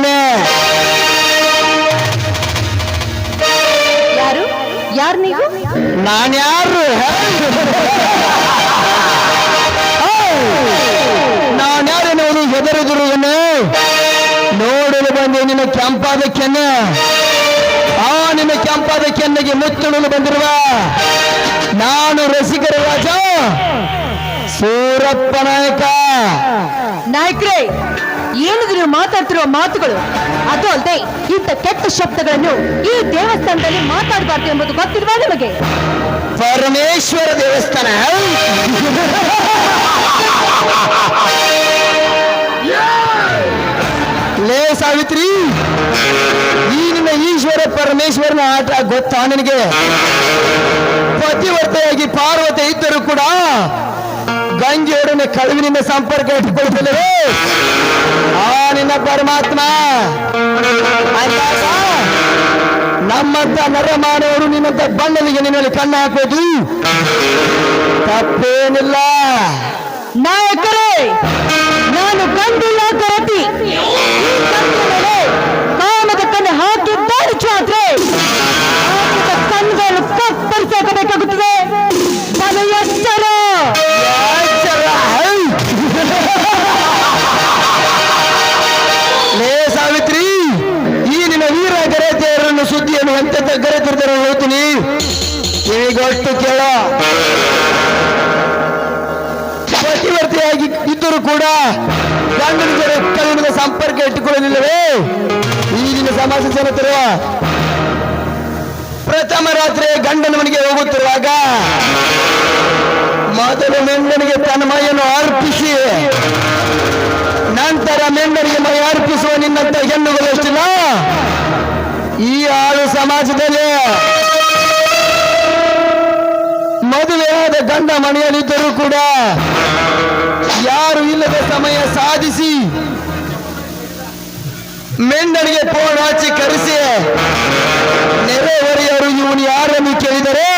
ಬಂದಿದ್ದಾನೆ ಯಾರು ಯಾರು ನೀವು ನಾನ್ಯಾರು ನಾನ್ಯಾರು ಎನ್ನುವುದು ಹೆದರಿದಿರುವನು ನೋಡಲು ಬಂದೆ ನಿನ್ನ ಕೆಂಪಾದ ಕೆನ್ನೆ ಆ ನಿನ್ನ ಕೆಂಪಾದ ಕೆನ್ನೆಗೆ ಮುತ್ತಿಡಲು ಬಂದಿರುವ ನಾನು ರಸಿಕರ ರಾಜ ಸೂರಪ್ಪ ನಾಯಕ ನಾಯಕ್ರೇ ಏನಿದ್ರು ನೀವು ಮಾತಾಡ್ತಿರೋ ಮಾತುಗಳು, ಅದು ಅಲ್ಲದೆ ಇಂಥ ಕೆಟ್ಟ ಶಬ್ದಗಳನ್ನು ಈ ದೇವಸ್ಥಾನದಲ್ಲಿ ಮಾತಾಡಬಾರ್ದು ಎಂಬುದು ಗೊತ್ತಿಲ್ವಾ ನಿಮಗೆ? ಪರಮೇಶ್ವರ ದೇವಸ್ಥಾನ. ಲೇ ಸಾವಿತ್ರಿ, ಈ ನಿನ್ನ ಈಶ್ವರ ಪರಮೇಶ್ವರನ ಆಟ ಗೊತ್ತಾ ನಿನಗೆ? ಪತಿವರ್ತೆಯಾಗಿ ಪಾರ್ವತಿ ಇದ್ದರೂ ಕೂಡ ಕಳುವಿನಿಂದ ಸಂಪರ್ಕ ಇಟ್ಟುಕೊಳ್ತಿಲ್ಲ ಆ ನಿನ್ನ ಪರಮಾತ್ಮ! ನಮ್ಮಂತ ನರಮಾನವರು ನಿನ್ನಂತ ಬಣ್ಣಲಿಗೆ ನಿನ್ನಲ್ಲಿ ಕಣ್ಣು ಹಾಕೋದು ತಪ್ಪೇನಿಲ್ಲ. ನಾಯಕರೇ, ನಾನು ಕಂಡಿಲ್ಲ ಈಗಿನ ಸಮಾಜ ಜನತರು, ಪ್ರಥಮ ರಾತ್ರಿ ಗಂಡನ ಮನೆಗೆ ಹೋಗುತ್ತಿರುವಾಗ ಮೊದಲು ಮೆಂಡನಿಗೆ ತನ್ನ ಮೈಯನ್ನು ಅರ್ಪಿಸಿ, ನಂತರ ಮೆಂಡನಿಗೆ ಮೈ ಅರ್ಪಿಸುವ ನಿನ್ನಂತ ಹೆಣ್ಣುಗಳು ಎಷ್ಟಿಲ್ಲ? ಈ ಆಳು ಸಮಾಜದಲ್ಲಿ ಮದುವೆಯಾದ ಗಂಡ ಮನೆಯಲ್ಲಿದ್ದರೂ ಕೂಡ ಯಾರು ಇಲ್ಲದ ಸಮಯ ಸಾಧಿಸಿ ಮೆಂಡನಿಗೆ ಫೋನ್ ಹಚ್ಚಿ ಕರೆಸಿ. ನೆರೆಹೊರೆಯವರು ಇವನು ಯಾರನ್ನು ಕೇಳಿದರೆ,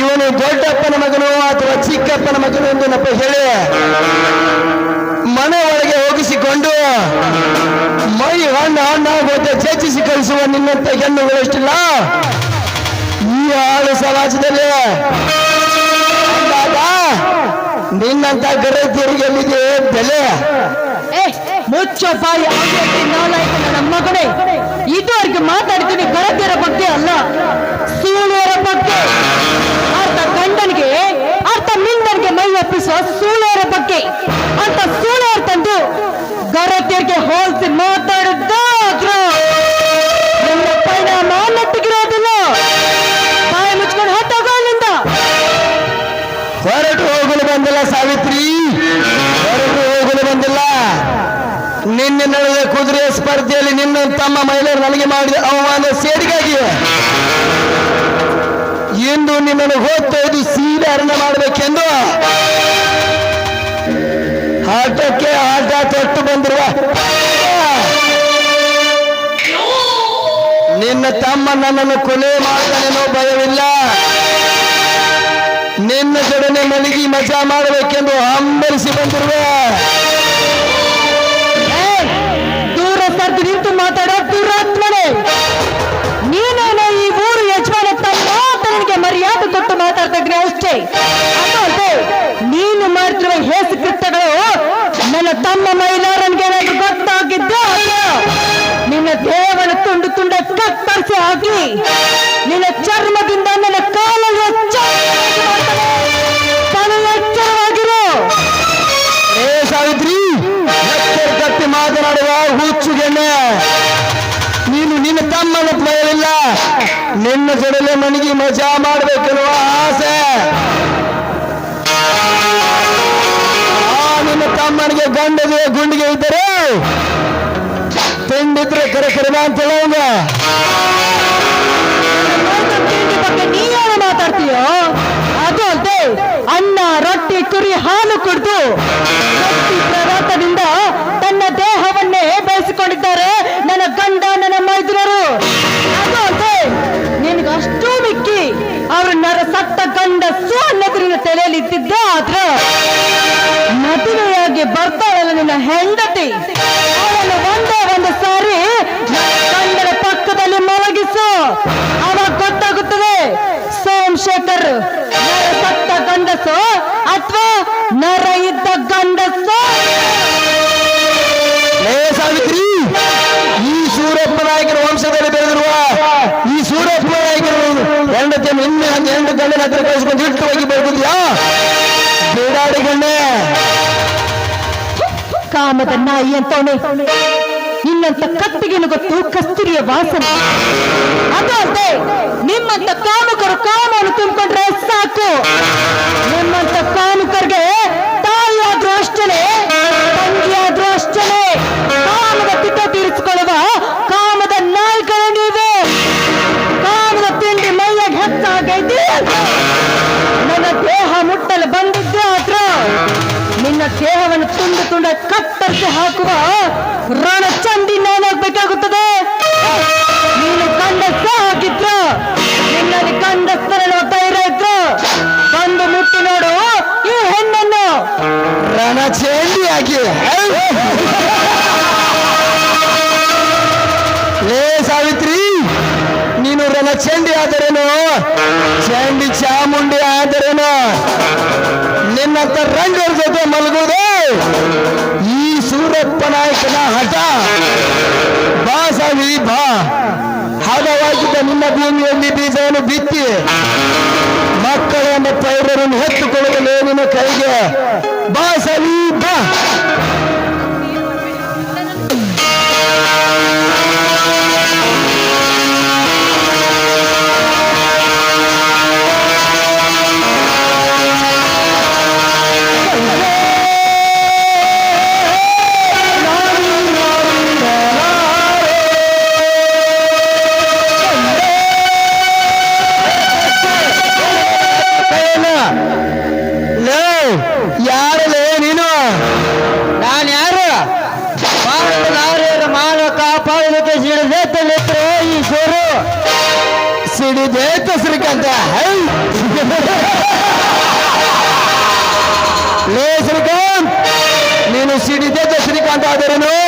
ಇವನು ದೊಡ್ಡಪ್ಪನ ಮಗನು ಅಥವಾ ಚಿಕ್ಕಪ್ಪನ ಮಗನು ಎಂದು ನಪ್ಪ ಹೇಳಿ, ಮನೆ ಒಳಗೆ ಹೋಗಿಸಿಕೊಂಡು, ಮೈ ಹಣ್ಣು ಹಣ್ಣಾಗುವಂತೆ ಚರ್ಚಿಸಿ ಕಳಿಸುವ ನಿನ್ನಂತ ಹೆಣ್ಣುಗಳಷ್ಟಿಲ್ಲ ಈ ಆಳು ಸಮಾಜದಲ್ಲಿ ನಿನ್ನಂತ ಗರತಿಯರಿಗೆ ಎಲ್ಲಿದೆ ಬೆಲೆ? ಮುಚ್ಚ ಬಾಯಿ ನಮ್ಮ ಕಡೆ ಇದುವರೆಗೆ ಮಾತಾಡ್ತೀನಿ ಗರತಿಯರ ಬಗ್ಗೆ ಅಲ್ಲ, ಸೂಳುವರ ಬಗ್ಗೆ. ಅರ್ಥ ಗಂಡನಿಗೆ ಅರ್ಥ ಮಿಂಡನಿಗೆ ಮೈ ಒಪ್ಪಿಸುವ ಬಗ್ಗೆ. ಅಂತ ಸೂಳುವರ್ ನಡೆದ ಕುದುರೆ ಸ್ಪರ್ಧೆಯಲ್ಲಿ ನಿನ್ನ ತಮ್ಮ ಮಹಿಳೆಯರು ನನಗೆ ಮಾಡಿದ ಅವಮಾನ ಸೇಡಿಗಾಗಿ ಇಂದು ನಿನ್ನನ್ನು ಹೋಗ್ತೊಯ್ದು ಸೀರೆ ಅರಣ್ಯ ಮಾಡಬೇಕೆಂದು ಆಟಕ್ಕೆ ಆಟ ತೊಟ್ಟು ಬಂದಿರುವ ನಿನ್ನ ತಮ್ಮ ನನ್ನನ್ನು ಕೊಲೆ ಮಾಡಿದನೆನ್ನೋ ಭಯವಿಲ್ಲ. ನಿನ್ನ ಜೊಡನೆ ಮಲಗಿ ಮಜಾ ಮಾಡಬೇಕೆಂದು ಹಂಬಲಿಸಿ ಬಂದಿರುವೆ ಇದ್ರೆ ಅಷ್ಟೇ. ನೀನು ಮಾಡ್ತಿರುವ ಹೇಸು ಕೃತ್ಯಗಳು ನನ್ನ ತಮ್ಮ ಮೈಲಾರನ್ಗೆ ಏನಾದ್ರು ಗೊತ್ತಾಗಿದ್ದು ನಿನ್ನ ದೇವನ ತುಂಡು ತುಂಡ ಕತ್ತರಿಸಿ ಹಾಕಿ. ನಿನ್ನ ಜೊಡಲೆ ಮನಗಿ ಮಜಾ ಮಾಡಬೇಕೆನ್ನುವ ಆಸೆ? ನಿನ್ನ ತಮ್ಮನಿಗೆ ಗಂಡಗೆ ಗುಂಡಿಗೆ ಇದ್ದರೆ ತಿಂಡಿದ್ರೆ ಕರೆ ಕರೆ ಅಂತ ಹೇಳುವಂಗ ಮಾತಾಡ್ತೀಯೋ ಅದು ಅಲ್ಲದೆ ಅನ್ನ, ರೊಟ್ಟಿ, ಕುರಿ, ಹಾಲು ಕುಡಿದು ಹೆಂಡತಿ. ಅವನು ಒಂದೇ ಒಂದು ಸಾರಿ ಕಣ್ಣರ ಪಕ್ಕದಲ್ಲಿ ಮಲಗಿಸು. ಅವಾಗ ಗೊತ್ತಾಗುತ್ತದೆ, ಸೋಮಶೇಖರ್ ಸತ್ತ ಗಂಡಸು ಅಥವಾ ನರ ಇದ್ದ ಗಂಡಸು. ಸಾವಿತ್ರಿ, ಈ ಸೂರ್ಯಪ್ಪ ನಾಯಕರ ವಂಶದಲ್ಲಿ ಬೆಳೆದಿರುವ ಈ ಸೂರ್ಯಪ್ಪ ನಾಯಕರು ಹೆಂಡತಿಯನ್ನು ಇನ್ನೇ ಹೆಂಡ ಗಂಡನ ಹತ್ರ ಕಳಿಸ್ಕೊಂಡು ಇಟ್ಟು ಹೋಗಿ ಬರ್ತಿದ್ಯಾ ಕಾಮದ ನಾಯಿ ಅಂತವನೇ ನಿನ್ನಂತ ಕತ್ತಿಗೆನು ಗೊತ್ತು ಕಸ್ತೂರಿಯ ವಾಸನೆ. ಅದು ಚಂಡಿ ಚಾಮುಂಡಿ ಆದರೆ ನಿನ್ನ ರಂಗರ ಜೊತೆ ಮಲಗುವುದು? ಈ ಸೂರಪ್ಪ ನಾಯಕನ ಹಠ. ಬಾ ಸಾವಿ ಬಾ. ಹದವಾಗಿದ್ದ ನಿನ್ನ ಭೂಮಿಯಲ್ಲಿ ಬೀಜವನ್ನು ಬಿತ್ತಿ. ಮಕ್ಕಳನ್ನು ಪೈರನ್ನು ಹೊತ್ತುಕೊಳ್ಳಲು ನಿನ್ನ ಕೈಗೆ. ಬಾ ಸಾವಿ ಬಾ. ಸಿಡಿದೇತ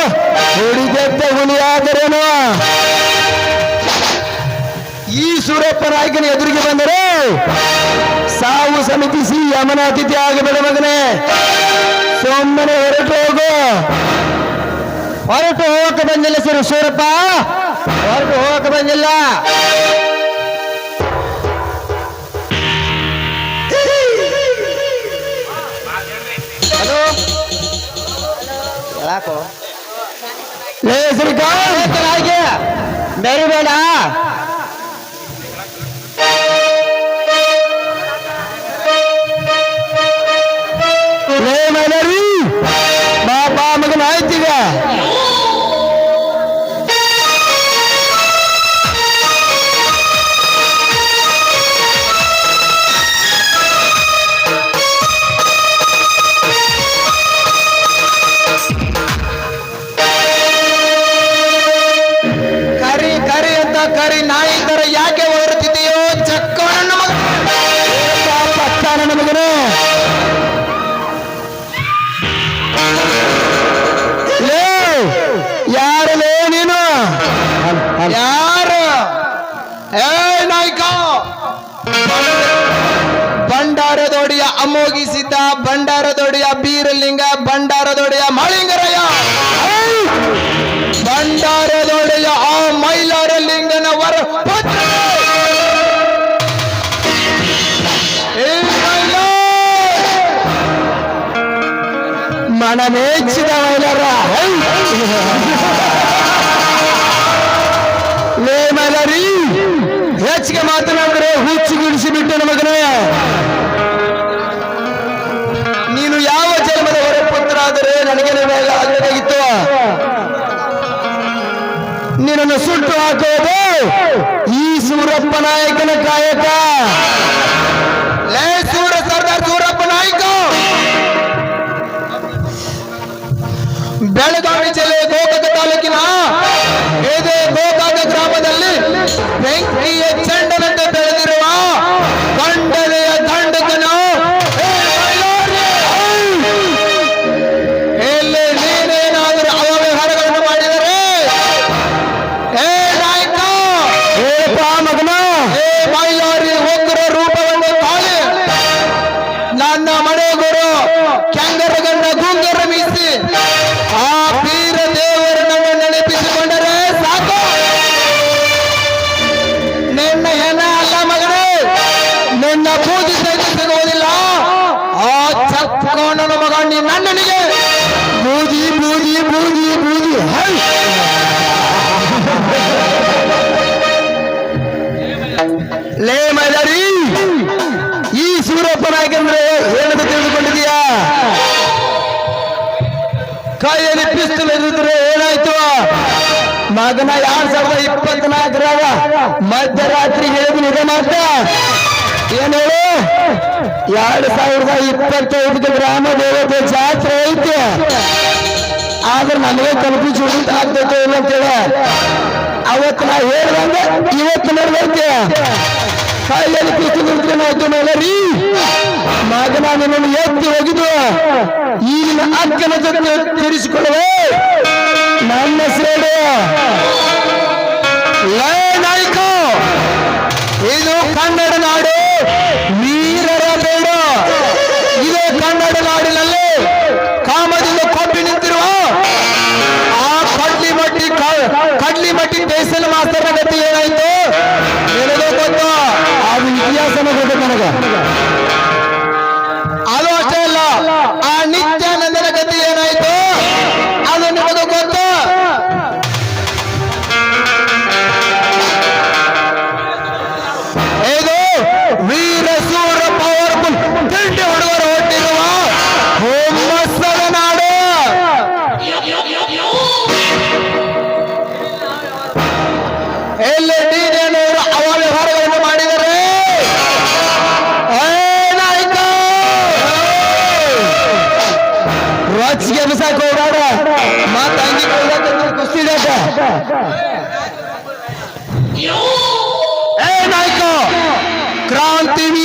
ಶ್ರೀಕಾಂತ ಹುಲಿಯಾದರೇನು ಈ ಸೂರಪ್ಪ ನಾಯಕನ ಎದುರಿಗೆ ಬಂದರೆ ಸಾವು ಸಮಿತಿಸಿ ಯಮನ ಅತಿಥಿ ಆಗಬೇಡ ಮಗನೇ. ಸೊಮ್ಮನೆ ಹೊರಟು ಹೋಗು. ಹೊರಟು ಹೋಗಕ್ಕೆ ಬಂದಿಲ್ಲ ಸರ್ ಸೂರಪ್ಪ ಹೊರಟು ಹೋಗಕ್ಕೆ ಬಂದಿಲ್ಲ. ಲೇ ಶ್ರೀಕಾಂತ್ ಬೇಡ ಲೇ ಬಂಡಾರದೊಡೆಯ ಭಂಡಾರ ದೊಡೆಯ ಬೀರಲಿಂಗ, ಭಂಡಾರದೊಡೆಯ ಮಳಿಂಗರಯ್ಯ ಬಂಡಾರದೊಡೆಯ ಆ ಮೈಲಾರ ಲಿಂಗನ ವರ! ಮನಮೇಚ್ಚಿದ ಮೈಲಾರ! ಲೇ ಮೈಲಾರಿ, ಹೆಚ್ಚಿಗೆ ಮಾತನಾಡಿದ್ರೆ ಹುಚ್ಚುಗಿಡಿಸಿ ಬಿಟ್ಟು ಮಗನೇ ನಿನ್ನನ್ನು ಸುಟ್ಟು ಹಾಕೋದು ಈ ಸೂರಪ್ಪ ನಾಯಕನ ಕಾಯಕ. ಮಗನ ಎರಡ್ ಸಾವಿರದ ಇಪ್ಪತ್ನಾಲ್ಕರಾಗ ಮಧ್ಯರಾತ್ರಿ ಹೇಳಿದ್ ನಿಧ ಮಾತ ಏನ್ ಹೇಳು? ಎರಡ್ ಸಾವಿರದ ಇಪ್ಪತ್ತೈದಕ್ಕೆ ಗ್ರಾಮ ದೇವತೆ ಜಾತ್ರೆ ಐತೆ. ಆದ್ರೆ ನನಗೆ ಕನ್ಫ್ಯೂಸ್ ಉಳಿತ ಆಗ್ತೈತೆ ಇಲ್ಲ ಅಂತೇಳಿ ಅವತ್ತು ನಾ ಹೇಳ್ದಂಗ ಇವತ್ತು ನಡೆದೈತೆ. ಕಾಯಿಲೆಯಲ್ಲಿ ಪಿಸ್ತೂಲ್ ಇರಿದ್ರೆ ಆಯ್ತು ಮೇಲೆ ರೀ ನಿನ್ನನ್ನು ಎತ್ತಿ ಹೋಗಿದ್ದು. ಈಗಿನ ಅಕ್ಕನ ಜೊತೆ ತೀರಿಸಿಕೊಳ್ಳುವೆ ನನ್ನ ಸೇಡು ಲೇ ನಾಯ್ಕ!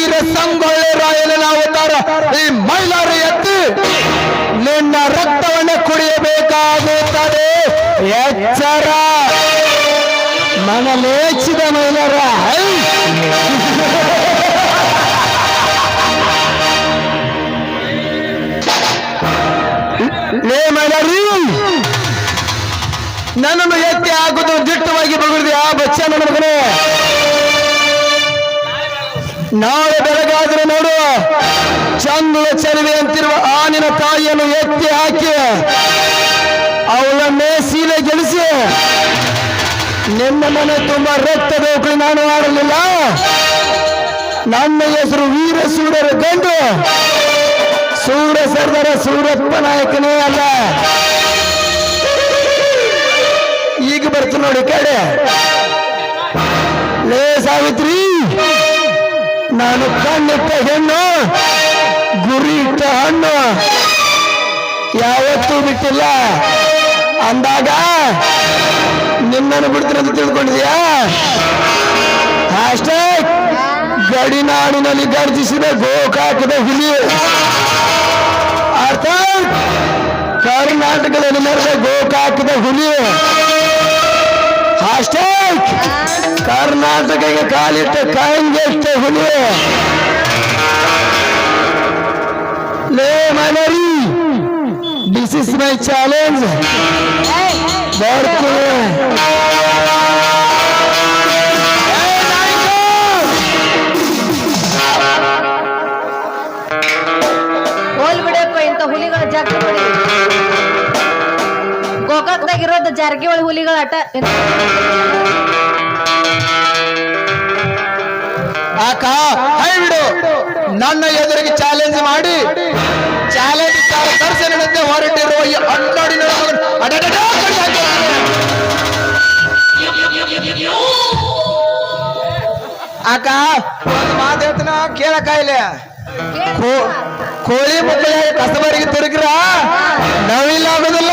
ಕ್ರಾಂತಿವೀರ ಸಂಗೊಳ್ಳಿ ರಾಯನ ಅವತಾರ ಈ ಮೈಲಾರ ಎತ್ತಿ ನಿನ್ನ ರಕ್ತವನ್ನು ಕುಡಿಯಬೇಕಾಗುತ್ತದೆ. ಎಚ್ಚರ. ಮನಲೇಚಿದ ಮೈಲಾರ! ಲೇ ಮೈಲಾರಿ. ನನ್ನನ್ನು ಎತ್ತಿ ಹಾಕುದು ದಿಟ್ಟವಾಗಿ ಬಗುಳಿದೆ. ಆ ಬಚ್ಚ ನನ್ನ ಮಗನೇ. ನಾಳೆ ಬೆಳಗಾದ್ರೆ ನೋಡು ಚಂದ್ರ ಚರಿವೆ ಅಂತಿರುವ ಆನಿನ ತಾಯಿಯನ್ನು ಎತ್ತಿ ಹಾಕಿ, ಅವಳನ್ನೇ ಸೀಲೆ ಗೆಲ್ಲಿಸಿ ನಿಮ್ಮ ಮನೆ ತುಂಬ ರಕ್ತ ಬೇಕು ನಾನು ಆಡಲಿಲ್ಲ ನನ್ನ ಹೆಸರು ವೀರ ಸೂರರ ಗಂಡು ಸೂರ ಸರ್ದರ ಸೂರಪ್ಪ ನಾಯಕನೇ ಅಲ್ಲ. ಈಗ ಬರ್ತೀನಿ ನೋಡಿ ಕಡೆ. ಲೇ ಸಾವಿತ್ರಿ. ನಾನು ಕಣ್ಣಿಟ್ಟ ಹೆಣ್ಣು ಗುರಿ ಇಟ್ಟ ಹಣ್ಣು. ಯಾವತ್ತೂ ಬಿಟ್ಟಿಲ್ಲ. ಅಂದಾಗ ನಿನ್ನನ್ನು ಬಿಡ್ತೀನಿ ಅಂತ ತಿಳ್ಕೊಂಡಿದ್ಯಾ? ಅಷ್ಟೇ. ಗಡಿನಾಡಿನಲ್ಲಿ ಗರ್ಜಿಸಿದ ಗೋಕಾಕದ ಹುಲಿ. ಅರ್ಥ? ಕರ್ನಾಟಕದಲ್ಲಿ ನಡೆದ ಗೋಕಾಕದ ಹುಲಿ. ಅಷ್ಟೇ. ಕರ್ನಾಟಕಕ್ಕೆ ಕಾಲಿಟ್ಟ ಕಾಂಗೆಷ್ಟ ಹುಲಿ ಲೇ ಮನರಿ ದಿಸ್ ಇಸ್ ಮೈ ಚಾಲೆಂಜ್ ಬರ್ತೀನಿ ಏ ನಾಯ್ಕ! ಹೋಲ್ ಬಿಡಪ್ಪ ಇಂಥ ಹುಲಿಗಳ ಜಾತಿ ನೋಡಿ ಗೋಕಾಕ್ದಾಗ ಇರೋದು ಜಾರಕಿಹೊಳಿ ಹುಲಿಗಳ ಆಟ ಹೇಳ್ತೀನ ಕಾಯಿಲೆ. ಕೋಳಿ ಮಕ್ಕಳಿಗೆ ಕಸಬರಿಗೆ ತಿರುಗ್ರ ನವಿಲ್ಲ ಆಗೋದಿಲ್ಲ.